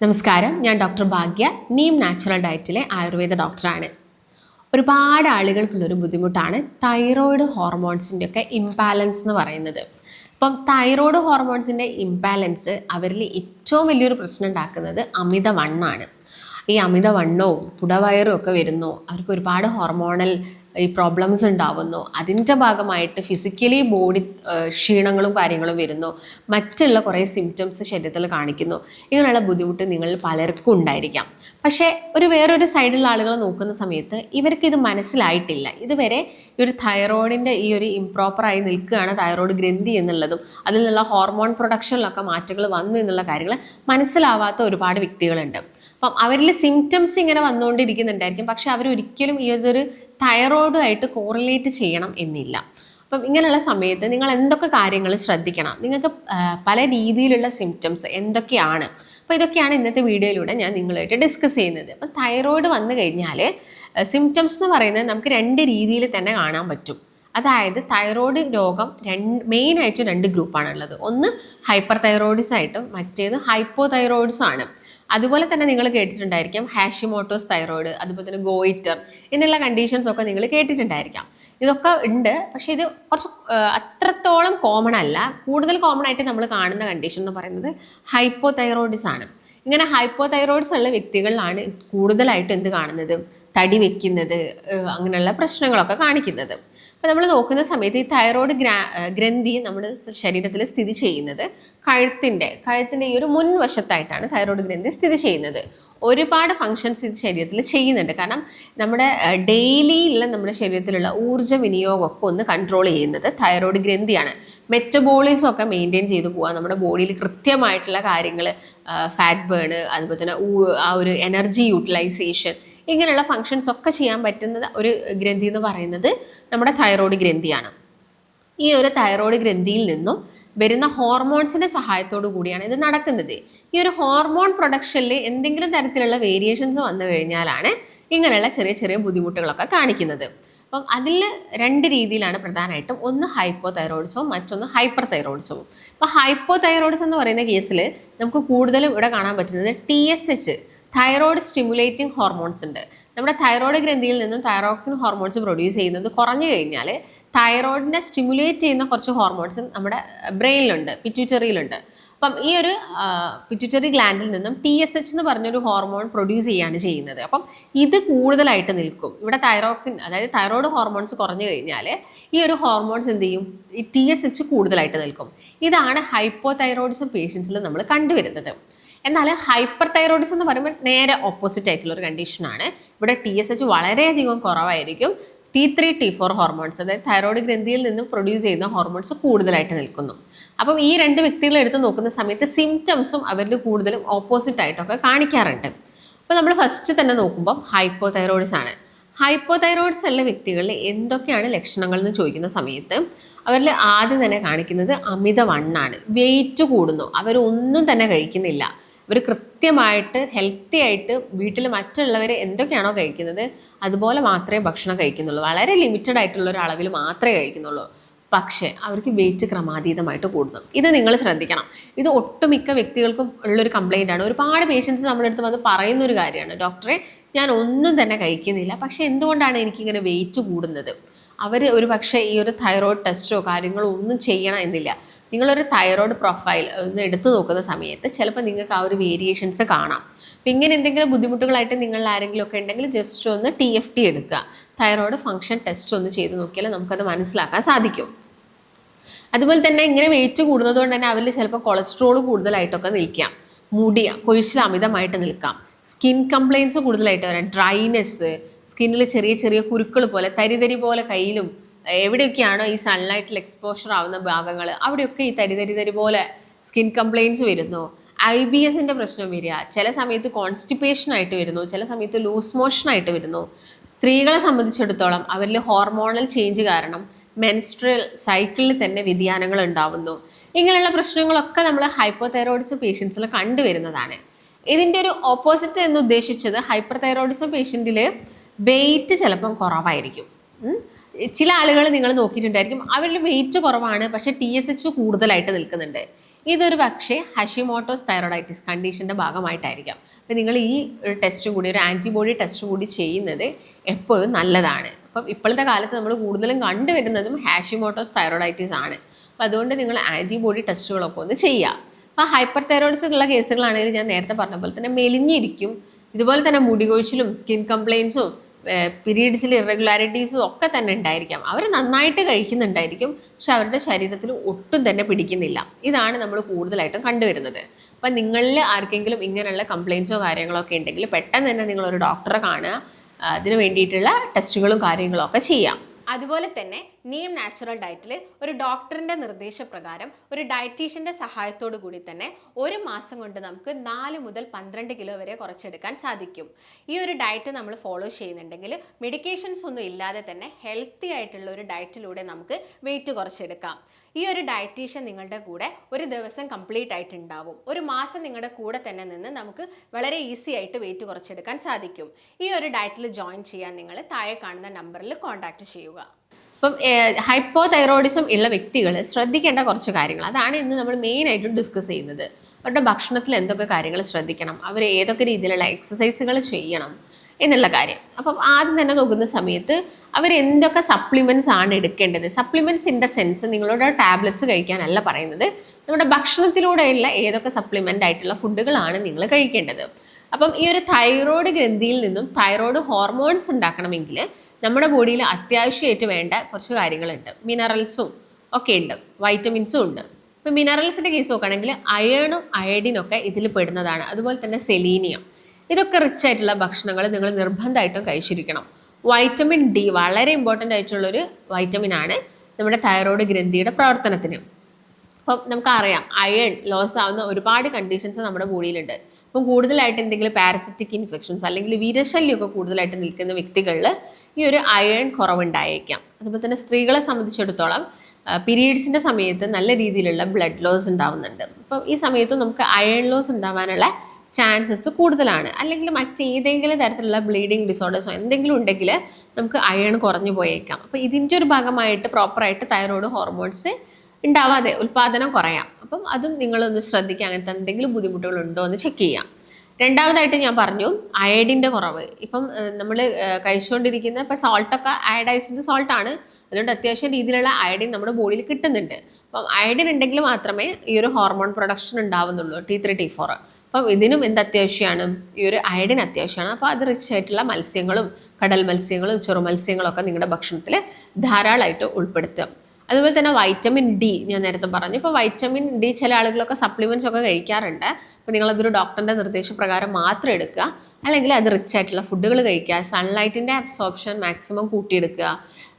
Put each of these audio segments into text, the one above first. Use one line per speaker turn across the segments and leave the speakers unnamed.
നമസ്കാരം. ഞാൻ ഡോക്ടർ ഭാഗ്യ നീം നാച്ചുറൽ ഡയറ്റിലെ ആയുർവേദ ഡോക്ടറാണ്. ഒരുപാട് ആളുകൾക്കുള്ളൊരു ബുദ്ധിമുട്ടാണ് തൈറോയിഡ് ഹോർമോൺസിന്റെ ഒക്കെ ഇംബാലൻസ് എന്ന് പറയുന്നത്. ഇപ്പം തൈറോയിഡ് ഹോർമോൺസിന്റെ ഇംബാലൻസ് അവരിൽ ഏറ്റവും വലിയൊരു പ്രശ്നം ഉണ്ടാക്കുന്നത് അമിതവണ്ണാണ്. ഈ അമിതവണ്ണവും കുടവയറും ഒക്കെ വരുന്നു. അവർക്ക് ഒരുപാട് ഹോർമോണൽ ഈ പ്രോബ്ലംസ് ഉണ്ടാവുന്നു. അതിന്റെ ഭാഗമായിട്ട് ഫിസിക്കലി ബോഡി ക്ഷീണങ്ങളും കാര്യങ്ങളും വരുന്നു. മറ്റുള്ള കുറേ സിംറ്റംസ് ശരീരത്തിൽ കാണിക്കുന്നു. ഇങ്ങനെയുള്ള ബുദ്ധിമുട്ട് നിങ്ങൾ പലർക്കും ഉണ്ടായിരിക്കാം. പക്ഷേ ഒരു വേറൊരു സൈഡിലുള്ള ആളുകൾ നോക്കുന്ന സമയത്ത് ഇവർക്ക് ഇത് മനസ്സിലായിട്ടില്ല. ഇതുവരെ ഈ ഒരു തൈറോയിഡിന്റെ ഈ ഒരു ഇംപ്രോപ്പറായി നിൽക്കുകയാണ് തൈറോയിഡ് ഗ്രന്ഥി എന്നുള്ളതും അതിൽ നിന്നുള്ള ഹോർമോൺ പ്രൊഡക്ഷനിലൊക്കെ മാറ്റങ്ങൾ വന്നു എന്നുള്ള കാര്യങ്ങൾ മനസ്സിലാവാത്ത ഒരുപാട് വ്യക്തികളുണ്ട്. അപ്പം അവരിൽ സിംറ്റംസ് ഇങ്ങനെ വന്നുകൊണ്ടിരിക്കുന്നുണ്ടായിരിക്കും. പക്ഷെ അവരൊരിക്കലും ഈ ഒരു തൈറോയിഡുമായിട്ട് കോറിലേറ്റ് ചെയ്യണം എന്നില്ല. അപ്പം ഇങ്ങനെയുള്ള സമയത്ത് നിങ്ങൾ എന്തൊക്കെ കാര്യങ്ങൾ ശ്രദ്ധിക്കണം? നിങ്ങൾക്ക് പല രീതിയിലുള്ള സിംറ്റംസ് എന്തൊക്കെയാണ്? അപ്പോൾ ഇതൊക്കെയാണ് ഇന്നത്തെ വീഡിയോയിലൂടെ ഞാൻ നിങ്ങളുമായിട്ട് ഡിസ്കസ് ചെയ്യുന്നത്. അപ്പം തൈറോയിഡ് വന്നു കഴിഞ്ഞാൽ സിംറ്റംസ് എന്ന് പറയുന്നത് നമുക്ക് രണ്ട് രീതിയിൽ തന്നെ കാണാൻ പറ്റും. അതായത് തൈറോയ്ഡ് രോഗം രണ്ട് മെയിൻ ആയിട്ട് രണ്ട് ഗ്രൂപ്പാണുള്ളത് ഒന്ന് ഹൈപ്പർ തൈറോയിഡ്സ് ആയിട്ടും മറ്റേത് ഹൈപ്പോ തൈറോയിഡ്സ് ആണ്. അതുപോലെ തന്നെ നിങ്ങൾ കേട്ടിട്ടുണ്ടായിരിക്കും ഹാഷിമോട്ടോസ് തൈറോയിഡ് അതുപോലെ തന്നെ ഗോയിറ്റർ എന്നുള്ള കണ്ടീഷൻസ് ഒക്കെ നിങ്ങൾ കേട്ടിട്ടുണ്ടായിരിക്കാം. ഇതൊക്കെ ഉണ്ട് പക്ഷേ ഇത് കുറച്ച് അത്രത്തോളം കോമൺ അല്ല. കൂടുതൽ കോമൺ ആയിട്ട് നമ്മൾ കാണുന്ന കണ്ടീഷൻ എന്ന് പറയുന്നത് ഹൈപ്പോ തൈറോയിഡ്സ് ആണ്. ഇങ്ങനെ ഹൈപ്പോ തൈറോയിഡ്സ് ഉള്ള വ്യക്തികളിലാണ് കൂടുതലായിട്ട് എന്ത് കാണുന്നത്? തടി വെക്കുന്നത് അങ്ങനെയുള്ള പ്രശ്നങ്ങളൊക്കെ കാണിക്കുന്നത്. അപ്പോൾ നമ്മൾ നോക്കുന്ന സമയത്ത് ഈ തൈറോയ്ഡ് ഗ്രാ ഗ്രന്ഥി നമ്മുടെ ശരീരത്തിൽ സ്ഥിതി ചെയ്യുന്നത് കഴുത്തിന്റെ കഴുത്തിന്റെ ഈ ഒരു മുൻവശത്തായിട്ടാണ് തൈറോയ്ഡ് ഗ്രന്ഥി സ്ഥിതി ചെയ്യുന്നത്. ഒരുപാട് ഫങ്ഷൻസ് ഇത് ശരീരത്തിൽ ചെയ്യുന്നുണ്ട്. കാരണം നമ്മുടെ ഡെയിലി ഉള്ള നമ്മുടെ ശരീരത്തിലുള്ള ഊർജ വിനിയോഗമൊക്കെ ഒന്ന് കൺട്രോൾ ചെയ്യുന്നത് തൈറോയ്ഡ് ഗ്രന്ഥിയാണ്. മെറ്റബോളിസം ഒക്കെ മെയിന്റെയിൻ ചെയ്തു പോകാം നമ്മുടെ ബോഡിയിൽ കൃത്യമായിട്ടുള്ള കാര്യങ്ങൾ ഫാറ്റ് ബേൺ അതുപോലെ തന്നെ ആ ഒരു എനർജി യൂട്ടിലൈസേഷൻ ഇങ്ങനെയുള്ള ഫങ്ഷൻസ് ഒക്കെ ചെയ്യാൻ പറ്റുന്ന ഒരു ഗ്രന്ഥി എന്ന് പറയുന്നത് നമ്മുടെ തൈറോയ്ഡ് ഗ്രന്ഥിയാണ്. ഈ ഒരു തൈറോയ്ഡ് ഗ്രന്ഥിയിൽ നിന്നും വരുന്ന ഹോർമോൺസിന്റെ സഹായത്തോടു കൂടിയാണ് ഇത് നടക്കുന്നത്. ഈ ഒരു ഹോർമോൺ പ്രൊഡക്ഷനിൽ എന്തെങ്കിലും തരത്തിലുള്ള വേരിയേഷൻസ് വന്നു കഴിഞ്ഞാലാണ് ഇങ്ങനെയുള്ള ചെറിയ ചെറിയ ബുദ്ധിമുട്ടുകളൊക്കെ കാണിക്കുന്നത്. അപ്പം അതിൽ രണ്ട് രീതിയിലാണ് പ്രധാനമായിട്ടും. ഒന്ന് ഹൈപ്പോ തൈറോയിഡ്സവും മറ്റൊന്ന് ഹൈപ്പർ തൈറോയിഡ്സവും അപ്പോൾ ഹൈപ്പോ തൈറോയിഡ്സ് എന്ന് പറയുന്ന കേസിൽ നമുക്ക് കൂടുതലും ഇവിടെ കാണാൻ പറ്റുന്നത് T S H thyroid stimulating hormones ഉണ്ട്. നമ്മുടെ തൈറോയ്ഡ് ഗ്രന്ഥിയിൽ നിന്നും തൈറോക്സിൻ ഹോർമോൺസ് പ്രൊഡ്യൂസ് ചെയ്യുന്നത് കുറഞ്ഞു കഴിഞ്ഞാൽ തൈറോയ്ഡിനെ സ്റ്റിമുലേറ്റ് ചെയ്യുന്ന കുറച്ച് ഹോർമോൺസ് നമ്മുടെ ബ്രെയിനിലുണ്ട് പിറ്റ്യൂറ്ററിയിലുണ്ട് അപ്പം ഈ ഒരു പിറ്റ്യൂട്ടറി ഗ്ലാൻഡിൽ നിന്നും ടി എസ് എച്ച് എന്ന് പറഞ്ഞൊരു ഹോർമോൺ പ്രൊഡ്യൂസ് ചെയ്യാണ് ചെയ്യുന്നത്. അപ്പം ഇത് കൂടുതലായിട്ട് നിൽക്കും. ഇവിടെ തൈറോക്സിൻ അതായത് തൈറോയ്ഡ് ഹോർമോൺസ് കുറഞ്ഞു കഴിഞ്ഞാൽ ഈ ഒരു ഹോർമോൺസ് എന്ത് ചെയ്യും? ഈ ടി എസ് എച്ച് കൂടുതലായിട്ട് നിൽക്കും. ഇതാണ് ഹൈപ്പോ തൈറോയിഡിസം പേഷ്യൻസിൽ നമ്മൾ കണ്ടുവരുന്നത്. എന്നാൽ ഹൈപ്പർ തൈറോയിഡിസം എന്ന് പറയുമ്പോൾ നേരെ ഓപ്പോസിറ്റ് ആയിട്ടുള്ള ഒരു കണ്ടീഷനാണ് ഇവിടെ ടി എസ് എച്ച് വളരെയധികം കുറവായിരിക്കും. T three T four hormones അതായത് തൈറോയിഡ് ഗ്രന്ഥിയിൽ നിന്ന് പ്രൊഡ്യൂസ് ചെയ്യുന്ന ഹോർമോൺസ് കൂടുതലായിട്ട് നിൽക്കുന്നു. അപ്പം ഈ രണ്ട് വ്യക്തികളെ എടുത്ത് നോക്കുന്ന സമയത്ത് സിംറ്റംസും അവരിൽ കൂടുതലും ഓപ്പോസിറ്റ് ആയിട്ടൊക്കെ കാണിക്കാറുണ്ട്. അപ്പോൾ നമ്മൾ ഫസ്റ്റ് തന്നെ നോക്കുമ്പോൾ ഹൈപ്പോ തൈറോയിഡ്സ് ആണ്. ഹൈപ്പോ തൈറോയിഡ്സ് ഉള്ള വ്യക്തികളിൽ എന്തൊക്കെയാണ് ലക്ഷണങ്ങൾ എന്ന് ചോദിക്കുന്ന സമയത്ത് അവരിൽ ആദ്യം തന്നെ കാണിക്കുന്നത് അമിത വണ്ണാണ്. വെയിറ്റ് കൂടുന്നു. അവരൊന്നും തന്നെ കഴിക്കുന്നില്ല. ഇവർ കൃത്യമായിട്ട് ഹെൽത്തി ആയിട്ട് വീട്ടിൽ മറ്റുള്ളവർ എന്തൊക്കെയാണോ കഴിക്കുന്നത് അതുപോലെ മാത്രമേ ഭക്ഷണം കഴിക്കുന്നുള്ളൂ. വളരെ ലിമിറ്റഡ് ആയിട്ടുള്ള ഒരു അളവിൽ മാത്രമേ കഴിക്കുന്നുള്ളൂ. പക്ഷേ അവർക്ക് വെയിറ്റ് ക്രമാതീതമായിട്ട് കൂടുന്നു. ഇത് നിങ്ങൾ ശ്രദ്ധിക്കണം. ഇത് ഒട്ടുമിക്ക വ്യക്തികൾക്കും ഉള്ളൊരു കംപ്ലൈന്റ് ആണ്. ഒരുപാട് പേഷ്യൻസ് നമ്മളെടുത്ത് വന്ന് പറയുന്ന ഒരു കാര്യമാണ്. ഡോക്ടറെ ഞാൻ ഒന്നും തന്നെ കഴിക്കുന്നില്ല. പക്ഷേ എന്തുകൊണ്ടാണ് എനിക്കിങ്ങനെ വെയിറ്റ് കൂടുന്നത്? അവർ ഒരു പക്ഷേ ഈ ഒരു തൈറോയ്ഡ് ടെസ്റ്റോ കാര്യങ്ങളോ ഒന്നും ചെയ്യണം എന്നില്ല. നിങ്ങളൊരു തൈറോയ്ഡ് പ്രൊഫൈൽ ഒന്ന് എടുത്തു നോക്കുന്ന സമയത്ത് ചിലപ്പോൾ നിങ്ങൾക്ക് ആ ഒരു വേരിയേഷൻസ് കാണാം. അപ്പം ഇങ്ങനെ എന്തെങ്കിലും ബുദ്ധിമുട്ടുകളായിട്ട് നിങ്ങൾ ആരെങ്കിലും ഒക്കെ ഉണ്ടെങ്കിൽ ജസ്റ്റ് ഒന്ന് ടി എഫ് ടി എടുക്കുക. തൈറോയ്ഡ് ഫംഗ്ഷൻ ടെസ്റ്റ് ഒന്ന് ചെയ്ത് നോക്കിയാൽ നമുക്കത് മനസ്സിലാക്കാൻ സാധിക്കും. അതുപോലെ തന്നെ ഇങ്ങനെ വെയിറ്റ് കൂടുന്നതുകൊണ്ട് തന്നെ അവരിൽ ചിലപ്പോൾ കൊളസ്ട്രോൾ കൂടുതലായിട്ടൊക്കെ നിൽക്കാം. മുടി കൊഴിച്ചിൽ അമിതമായിട്ട് നിൽക്കാം. സ്കിൻ കംപ്ലയിൻസ് കൂടുതലായിട്ട് വരാം. ഡ്രൈനെസ് സ്കിന്നിൽ ചെറിയ ചെറിയ കുരുക്കൾ പോലെ തരിതരി പോലെ കയ്യിലും എവിടെയൊക്കെയാണോ ഈ സൺലൈറ്റിൽ എക്സ്പോഷർ ആവുന്ന ഭാഗങ്ങൾ അവിടെയൊക്കെ ഈ തരി തരി തരി പോലെ സ്കിൻ കംപ്ലയിൻസ് വരുന്നു. ഐ ബി എസിന്റെ പ്രശ്നം വരിക. ചില സമയത്ത് കോൺസ്റ്റിപ്പേഷൻ ആയിട്ട് വരുന്നു. ചില സമയത്ത് ലൂസ് മോഷൻ ആയിട്ട് വരുന്നു. സ്ത്രീകളെ സംബന്ധിച്ചിടത്തോളം അവരിൽ ഹോർമോണൽ ചേഞ്ച് കാരണം മെൻസ്ട്രൽ സൈക്കിളിൽ തന്നെ വ്യതിയാനങ്ങൾ ഉണ്ടാവുന്നു. ഇങ്ങനെയുള്ള പ്രശ്നങ്ങളൊക്കെ നമ്മൾ ഹൈപ്പോ തൈറോയിഡിസം പേഷ്യൻസിൽ കണ്ടുവരുന്നതാണ്. ഇതിന്റെ ഒരു ഓപ്പോസിറ്റ് എന്ന് ഉദ്ദേശിച്ചത് ഹൈപ്പർ തൈറോയിഡിസം പേഷ്യന്റിൽ വെയിറ്റ് ചിലപ്പം കുറവായിരിക്കും. ചില ആളുകൾ നിങ്ങൾ നോക്കിയിട്ടുണ്ടായിരിക്കും അവരിൽ വെയിറ്റ് കുറവാണ് പക്ഷേ ടി എസ് എച്ച് കൂടുതലായിട്ട് നിൽക്കുന്നുണ്ട്. ഇതൊരു പക്ഷേ ഹഷിമോട്ടോസ് തൈറോയിഡൈറ്റിസ് കണ്ടീഷന്റെ ഭാഗമായിട്ടായിരിക്കാം. അപ്പം നിങ്ങൾ ഈ ഒരു ടെസ്റ്റും കൂടി ഒരു ആന്റിബോഡി ടെസ്റ്റ് കൂടി ചെയ്യുന്നത് എപ്പോഴും നല്ലതാണ്. അപ്പം ഇപ്പോഴത്തെ കാലത്ത് നമ്മൾ കൂടുതലും കണ്ടുവരുന്നതും ഹാഷിമോട്ടോസ് തൈറോയിഡൈറ്റിസ് ആണ്. അപ്പം അതുകൊണ്ട് നിങ്ങൾ ആന്റിബോഡി ടെസ്റ്റുകളൊക്കെ ഒന്ന് ചെയ്യുക. അപ്പോൾ ഹൈപ്പർ തൈറോയിഡ്സ് ഉള്ള കേസുകളാണെങ്കിൽ ഞാൻ നേരത്തെ പറഞ്ഞ പോലെ തന്നെ മെലിഞ്ഞിരിക്കും. ഇതുപോലെ തന്നെ മുടികൊഴിച്ചിലും സ്കിൻ കംപ്ലയിൻസും പീരീഡ്സിൽ ഇറഗുലാരിറ്റീസും ഒക്കെ തന്നെ ഉണ്ടായിരിക്കാം. അവർ നന്നായിട്ട് കഴിക്കുന്നുണ്ടായിരിക്കും പക്ഷെ അവരുടെ ശരീരത്തിൽ ഒട്ടും തന്നെ പിടിക്കുന്നില്ല. ഇതാണ് നമ്മൾ കൂടുതലായിട്ടും കണ്ടുവരുന്നത്. അപ്പം നിങ്ങളിൽ ആർക്കെങ്കിലും ഇങ്ങനെയുള്ള കംപ്ലയിൻസോ കാര്യങ്ങളോ ഒക്കെ ഉണ്ടെങ്കിൽ പെട്ടെന്ന് തന്നെ നിങ്ങളൊരു ഡോക്ടറെ കാണുക. അതിന് വേണ്ടിയിട്ടുള്ള ടെസ്റ്റുകളും കാര്യങ്ങളും ഒക്കെ ചെയ്യാം. അതുപോലെ തന്നെ നീം നാച്ചുറൽ ഡയറ്റിൽ ഒരു ഡോക്ടറിന്റെ നിർദ്ദേശപ്രകാരം ഒരു ഡയറ്റീഷ്യന്റെ സഹായത്തോടു കൂടി തന്നെ ഒരു മാസം കൊണ്ട് നമുക്ക് നാല് മുതൽ പന്ത്രണ്ട് കിലോ വരെ കുറച്ചെടുക്കാൻ സാധിക്കും. ഈ ഒരു ഡയറ്റ് നമ്മൾ ഫോളോ ചെയ്യുന്നുണ്ടെങ്കിൽ മെഡിക്കേഷൻസ് ഒന്നും ഇല്ലാതെ തന്നെ ഹെൽത്തി ആയിട്ടുള്ള ഒരു ഡയറ്റിലൂടെ നമുക്ക് വെയിറ്റ് കുറച്ചെടുക്കാം. ഈ ഒരു ഡയറ്റീഷ്യൻ നിങ്ങളുടെ കൂടെ ഒരു ദിവസം കംപ്ലീറ്റ് ആയിട്ട് ഉണ്ടാവും ഒരു മാസം നിങ്ങളുടെ കൂടെ തന്നെ നിന്ന് നമുക്ക് വളരെ ഈസി ആയിട്ട് വെയിറ്റ് കുറച്ചെടുക്കാൻ സാധിക്കും. ഈ ഒരു ഡയറ്റിൽ ജോയിൻ ചെയ്യാൻ നിങ്ങൾ താഴെ കാണുന്ന നമ്പറിൽ കോൺടാക്ട് ചെയ്യുക. അപ്പം ഹൈപ്പോ തൈറോയിഡിസം ഉള്ള വ്യക്തികൾ ശ്രദ്ധിക്കേണ്ട കുറച്ച് കാര്യങ്ങൾ അതാണ് ഇന്ന് നമ്മൾ മെയിൻ മെയിനായിട്ടും ഡിസ്കസ് ചെയ്യുന്നത്. അവരുടെ ഭക്ഷണത്തിൽ എന്തൊക്കെ കാര്യങ്ങൾ ശ്രദ്ധിക്കണം? അവർ ഏതൊക്കെ രീതിയിലുള്ള എക്സസൈസുകൾ ചെയ്യണം എന്നുള്ള കാര്യം. അപ്പം ആദ്യം തന്നെ നോക്കുന്ന സമയത്ത് അവർ എന്തൊക്കെ സപ്ലിമെന്റ്സ് ആണ് എടുക്കേണ്ടത്? സപ്ലിമെന്റ്സ് ഇൻ ദ സെൻസ് നിങ്ങളുടെ ടാബ്ലറ്റ്സ് കഴിക്കാനല്ല പറയുന്നത്. നമ്മുടെ ഭക്ഷണത്തിലൂടെയുള്ള ഏതൊക്കെ സപ്ലിമെന്റ് ആയിട്ടുള്ള ഫുഡുകളാണ് നിങ്ങൾ കഴിക്കേണ്ടത്. അപ്പം ഈ ഒരു തൈറോയ്ഡ് ഗ്രന്ഥിയിൽ നിന്നും തൈറോയ്ഡ് ഹോർമോൺസ് ഉണ്ടാക്കണമെങ്കിൽ നമ്മുടെ ബോഡിയിൽ അത്യാവശ്യമായിട്ട് വേണ്ട കുറച്ച് കാര്യങ്ങളുണ്ട്. മിനറൽസും ഒക്കെ ഉണ്ട്. വൈറ്റമിൻസും ഉണ്ട്. ഇപ്പം മിനറൽസിന്റെ കേസ് നോക്കുകയാണെങ്കിൽ അയേണും അയഡിനും ഒക്കെ ഇതിൽ പെടുന്നതാണ്. അതുപോലെ തന്നെ സെലീനിയം. ഇതൊക്കെ റിച്ച് ആയിട്ടുള്ള ഭക്ഷണങ്ങൾ നിങ്ങൾ നിർബന്ധമായിട്ടും കഴിച്ചിരിക്കണം. വൈറ്റമിൻ ഡി വളരെ ഇമ്പോർട്ടന്റ് ആയിട്ടുള്ളൊരു വൈറ്റമിൻ ആണ് നമ്മുടെ തൈറോയ്ഡ് ഗ്രന്ഥിയുടെ പ്രവർത്തനത്തിന്. അപ്പം നമുക്കറിയാം അയൺ ലോസ് ആവുന്ന ഒരുപാട് കണ്ടീഷൻസ് നമ്മുടെ ബോഡിയിലുണ്ട്. അപ്പം കൂടുതലായിട്ട് എന്തെങ്കിലും പാരസിറ്റിക് ഇൻഫെക്ഷൻസ് അല്ലെങ്കിൽ വിരശല്യമൊക്കെ കൂടുതലായിട്ട് നിൽക്കുന്ന വ്യക്തികളിൽ ഈ ഒരു അയൺ കുറവുണ്ടായേക്കാം. അതുപോലെ തന്നെ സ്ത്രീകളെ സംബന്ധിച്ചിടത്തോളം പീരീഡ്സിന്റെ സമയത്ത് നല്ല രീതിയിലുള്ള ബ്ലഡ് ലോസ് ഉണ്ടാവുന്നുണ്ട്. അപ്പം ഈ സമയത്ത് നമുക്ക് അയൺ ലോസ് ഉണ്ടാവാനുള്ള ചാൻസസ് കൂടുതലാണ്. അല്ലെങ്കിൽ മറ്റേതെങ്കിലും തരത്തിലുള്ള ബ്ലീഡിങ് ഡിസോർഡേഴ്സോ എന്തെങ്കിലും ഉണ്ടെങ്കിൽ നമുക്ക് അയൺ കുറഞ്ഞു പോയേക്കാം. അപ്പോൾ ഇതിന്റെ ഒരു ഭാഗമായിട്ട് പ്രോപ്പറായിട്ട് തൈറോയ്ഡ് ഹോർമോൺസ് ഉണ്ടാവാതെ ഉൽപ്പാദനം കുറയാം. അപ്പം അതും നിങ്ങളൊന്ന് ശ്രദ്ധിക്കുക. അങ്ങനത്തെ എന്തെങ്കിലും ബുദ്ധിമുട്ടുകളുണ്ടോ എന്ന് ചെക്ക് ചെയ്യാം. രണ്ടാമതായിട്ട് ഞാൻ പറഞ്ഞു അയഡിന്റെ കുറവ്. ഇപ്പം നമ്മൾ കഴിച്ചുകൊണ്ടിരിക്കുന്ന ഇപ്പം സോൾട്ടൊക്കെ അയഡൈസ്ഡ് സോൾട്ടാണ് അതുകൊണ്ട് അത്യാവശ്യം രീതിയിലുള്ള അയഡിൻ നമ്മുടെ ബോഡിയിൽ കിട്ടുന്നുണ്ട്. അപ്പം അയഡിൻ ഉണ്ടെങ്കിൽ മാത്രമേ ഈ ഒരു ഹോർമോൺ പ്രൊഡക്ഷൻ ഉണ്ടാവുന്നുള്ളൂ ടി ത്രീ ടി ഫോർ അപ്പം ഇതിനും എന്ത് അത്യാവശ്യമാണ് ഈ ഒരു അയഡിൻ അത്യാവശ്യമാണ് അപ്പോൾ അത് റിച്ച് ആയിട്ടുള്ള മത്സ്യങ്ങളും കടൽ മത്സ്യങ്ങളും ചെറു മത്സ്യങ്ങളും ഒക്കെ നിങ്ങളുടെ ഭക്ഷണത്തിൽ ധാരാളമായിട്ട് ഉൾപ്പെടുത്തുക. അതുപോലെ തന്നെ വൈറ്റമിൻ ഡി ഞാൻ നേരത്തെ പറഞ്ഞു. ഇപ്പോൾ വൈറ്റമിൻ ഡി ചില ആളുകളൊക്കെ സപ്ലിമെന്റ്സ് ഒക്കെ കഴിക്കാറുണ്ട്. അപ്പോൾ നിങ്ങളതൊരു ഡോക്ടറിന്റെ നിർദ്ദേശപ്രകാരം മാത്രം എടുക്കുക. അല്ലെങ്കിൽ അത് റിച്ച് ആയിട്ടുള്ള ഫുഡുകൾ കഴിക്കുക. സൺലൈറ്റിന്റെ അബ്സോർപ്ഷൻ മാക്സിമം കൂട്ടിയെടുക്കുക.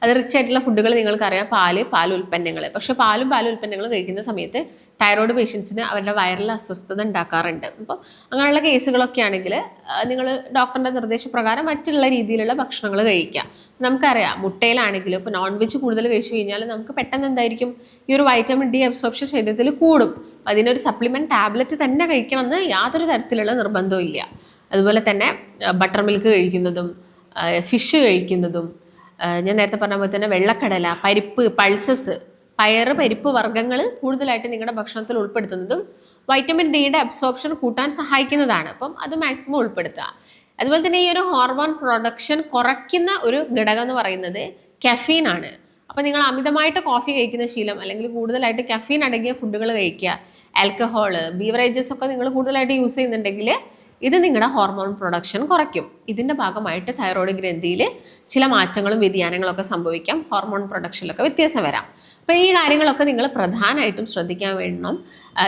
അത് റിച്ച് ആയിട്ടുള്ള ഫുഡുകൾ നിങ്ങൾക്കറിയാം. പാൽ പാൽ ഉൽപ്പന്നങ്ങൾ. പക്ഷേ പാലും പാൽ ഉൽപ്പന്നങ്ങളും കഴിക്കുന്ന സമയത്ത് തൈറോയ്ഡ് പേഷ്യൻസിന് അവരുടെ വയറിൽ അസ്വസ്ഥത ഉണ്ടാക്കാറുണ്ട്. അപ്പോൾ അങ്ങനെയുള്ള കേസുകളൊക്കെ ആണെങ്കിൽ നിങ്ങൾ ഡോക്ടറിന്റെ നിർദ്ദേശപ്രകാരം മറ്റുള്ള രീതിയിലുള്ള ഭക്ഷണങ്ങൾ കഴിക്കുക. നമുക്കറിയാം മുട്ടയിലാണെങ്കിലും ഇപ്പോൾ നോൺ വെജ് കൂടുതൽ കഴിച്ചു കഴിഞ്ഞാൽ നമുക്ക് പെട്ടെന്ന് എന്തായിരിക്കും? ഈ ഒരു വൈറ്റമിൻ ഡി അബ്സോർപ്ഷൻ ശരീരത്തിൽ കൂടും. അതിനൊരു സപ്ലിമെന്റ് ടാബ്ലറ്റ് തന്നെ കഴിക്കണമെന്ന് യാതൊരു തരത്തിലുള്ള നിർബന്ധവും ഇല്ല. അതുപോലെ തന്നെ ബട്ടർ മിൽക്ക് കഴിക്കുന്നതും ഫിഷ് കഴിക്കുന്നതും ഞാൻ നേരത്തെ പറഞ്ഞ പോലെ തന്നെ വെള്ളക്കടല പരിപ്പ് പൾസസ് പയർ പരിപ്പ് വർഗങ്ങൾ കൂടുതലായിട്ട് നിങ്ങളുടെ ഭക്ഷണത്തിൽ ഉൾപ്പെടുത്തുന്നതും വൈറ്റമിൻ ഡിയുടെ അബ്സോർപ്ഷൻ കൂട്ടാൻ സഹായിക്കുന്നതാണ്. അപ്പം അത് മാക്സിമം ഉൾപ്പെടുത്തുക. അതുപോലെ തന്നെ ഈ ഒരു ഹോർമോൺ പ്രൊഡക്ഷൻ കുറയ്ക്കുന്ന ഒരു ഘടകം എന്ന് പറയുന്നത് കഫീൻ ആണ്. അപ്പോൾ നിങ്ങൾ അമിതമായിട്ട് കോഫി കഴിക്കുന്ന ശീലം അല്ലെങ്കിൽ കൂടുതലായിട്ട് കഫീൻ അടങ്ങിയ ഫുഡുകൾ കഴിക്കുക ആൽക്കഹോൾ ബീവറേജസ് ഒക്കെ നിങ്ങൾ കൂടുതലായിട്ട് യൂസ് ചെയ്യുന്നുണ്ടെങ്കിൽ ഇത് നിങ്ങളുടെ ഹോർമോൺ പ്രൊഡക്ഷൻ കുറയ്ക്കും. ഇതിന്റെ ഭാഗമായിട്ട് തൈറോയ്ഡ് ഗ്രന്ഥിയിൽ ചില മാറ്റങ്ങളും വ്യതിയാനങ്ങളൊക്കെ സംഭവിക്കാം. ഹോർമോൺ പ്രൊഡക്ഷനിലൊക്കെ വ്യത്യാസം വരാം. അപ്പോൾ ഈ കാര്യങ്ങളൊക്കെ നിങ്ങൾ പ്രധാനമായിട്ടും ശ്രദ്ധിക്കാൻ വേണം.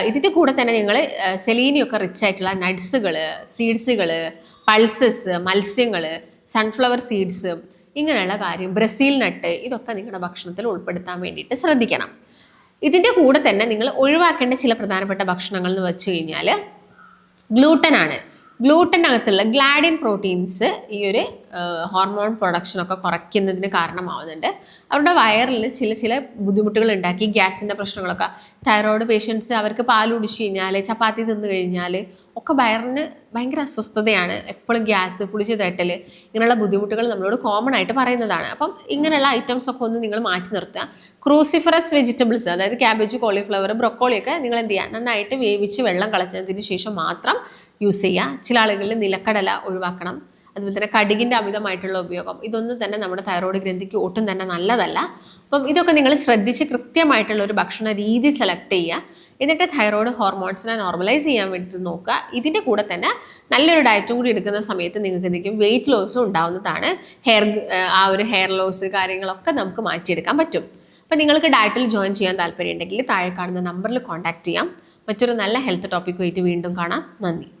ഇതിന്റെ കൂടെ തന്നെ നിങ്ങൾ സെലീനിയൊക്കെ റിച്ച് ആയിട്ടുള്ള നട്ട്സുകൾ സീഡ്സുകൾ പൾസസ് മത്സ്യങ്ങൾ സൺഫ്ലവർ സീഡ്സ് ഇങ്ങനെയുള്ള കാര്യം ബ്രസീൽ നട്ട് ഇതൊക്കെ നിങ്ങളുടെ ഭക്ഷണത്തിൽ ഉൾപ്പെടുത്താൻ വേണ്ടിയിട്ട് ശ്രദ്ധിക്കണം. ഇതിന്റെ കൂടെ തന്നെ നിങ്ങൾ ഒഴിവാക്കേണ്ട ചില പ്രധാനപ്പെട്ട ഭക്ഷണങ്ങൾ എന്ന് വെച്ച് കഴിഞ്ഞാൽ ഗ്ലൂട്ടൻ ആണ് ഗ്ലൂട്ടനകത്തുള്ള ഗ്ലാഡിൻ പ്രോട്ടീൻസ് ഈ ഒരു ഹോർമോൺ പ്രൊഡക്ഷനൊക്കെ കുറയ്ക്കുന്നതിന് കാരണമാവുന്നുണ്ട്. അവരുടെ വയറിൽ ചില ചില ബുദ്ധിമുട്ടുകൾ ഉണ്ടാക്കി ഗ്യാസിന്റെ പ്രശ്നങ്ങളൊക്കെ. തൈറോയ്ഡ് പേഷ്യൻസ് അവർക്ക് പാൽ കുടിച്ചു കഴിഞ്ഞാൽ ചപ്പാത്തി തിന്നു കഴിഞ്ഞാൽ ഒക്കെ വയറിന് ഭയങ്കര അസ്വസ്ഥതയാണ്. എപ്പോഴും ഗ്യാസ് പുളിച്ച് തട്ടൽ ഇങ്ങനെയുള്ള ബുദ്ധിമുട്ടുകൾ നമ്മളോട് കോമൺ ആയിട്ട് പറയുന്നതാണ്. അപ്പം ഇങ്ങനെയുള്ള ഐറ്റംസ് ഒക്കെ ഒന്ന് നിങ്ങൾ മാറ്റി നിർത്തുക. ക്രൂസിഫറസ് വെജിറ്റബിൾസ് അതായത് ക്യാബേജ് കോളിഫ്ലവർ ബ്രൊക്കോളിയൊക്കെ നിങ്ങൾ എന്ത് ചെയ്യുക? നന്നായിട്ട് വേവിച്ച് വെള്ളം കളച്ചതിന് ശേഷം മാത്രം യൂസ് ചെയ്യുക ചില ആളുകളിൽ നിലക്കടല ഒഴിവാക്കണം. അതുപോലെ തന്നെ കടുകിന്റെ അമിതമായിട്ടുള്ള ഉപയോഗം. ഇതൊന്നും തന്നെ നമ്മുടെ തൈറോയ്ഡ് ഗ്രന്ഥിക്ക് ഒട്ടും തന്നെ നല്ലതല്ല. അപ്പം ഇതൊക്കെ നിങ്ങൾ ശ്രദ്ധിച്ച് കൃത്യമായിട്ടുള്ള ഒരു ഭക്ഷണ രീതി സെലക്ട് ചെയ്യുക. എന്നിട്ട് തൈറോയ്ഡ് ഹോർമോൺസിനെ നോർമലൈസ് ചെയ്യാൻ വേണ്ടിയിട്ട് നോക്കുക. ഇതിന്റെ കൂടെ തന്നെ നല്ലൊരു ഡയറ്റും കൂടി എടുക്കുന്ന സമയത്ത് നിങ്ങൾക്ക് എന്തെങ്കിലും വെയിറ്റ് ലോസും ഉണ്ടാവുന്നതാണ്. ഹെയർ ആ ഒരു ഹെയർ ലോസ് കാര്യങ്ങളൊക്കെ നമുക്ക് മാറ്റിയെടുക്കാൻ പറ്റും. അപ്പം നിങ്ങൾക്ക് ഡയറ്റിൽ ജോയിൻ ചെയ്യാൻ താല്പര്യമുണ്ടെങ്കിൽ താഴെ കാണുന്ന നമ്പറിൽ കോൺടാക്ട് ചെയ്യാം. മറ്റൊരു നല്ല ഹെൽത്ത് ടോപ്പിക്കുമായിട്ട് വീണ്ടും കാണാം. നന്ദി.